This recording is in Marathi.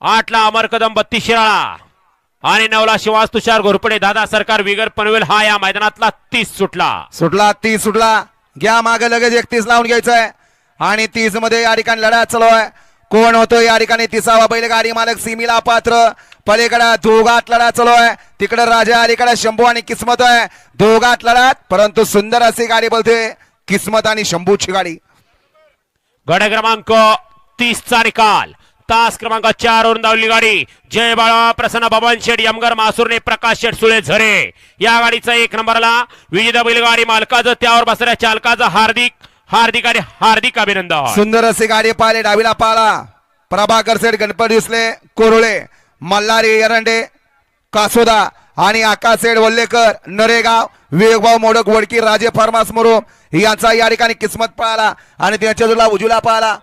आठला अमर कदम बत्तीस शिराळा आणि नवला शिवास तुषार घोरपडे. दादा सरकार विगर पनवेल हा या मैदानातला तीस सुटला. सुटला तीस सुटला. घ्या माग लगेच एकतीस लावून घ्यायचंय. आणि तीसमध्ये या ठिकाणी लढा चालू आहे. कोण होतो या ठिकाणी? तिसावा बैलगाडी मालक सिमीला पात्र. पलीकडे दोघात लढा चालू आहे. तिकडे राजा अलीकडे शंभू आणि किस्मत आहे. दोघात लढात परंतु सुंदर अशी गाडी बोलते. किस्मत आणि शंभूची गाडी. गड क्रमांक तीसचा निकाल. तास क्रमांक चार वरून धावली गाडी. जय बाळा प्रसन्न बबन शेठ यमगर मासुरने प्रकाश शेठ सुळे झरे. या गाडीचा एक नंबरला विविध बैलगाडी मालकाचं त्यावर बसऱ्या चालकाचं हार्दिक हार्दिक आणि हार्दिक अभिनंदन. सुंदर असे गाडी पाहिले डावीला पाला. प्रभाकर सेठ गणपती दिसले कोरोळे मल्हारी एरंडे कासोदा आणि आकाश सेठ वल्लेकर नरेगाव विवेकभाऊ मोडक वडकी राजे फार्मास मुरुम यांचा या ठिकाणी किस्मत पळाला आणि त्यांच्या जुला उजुला पळाला.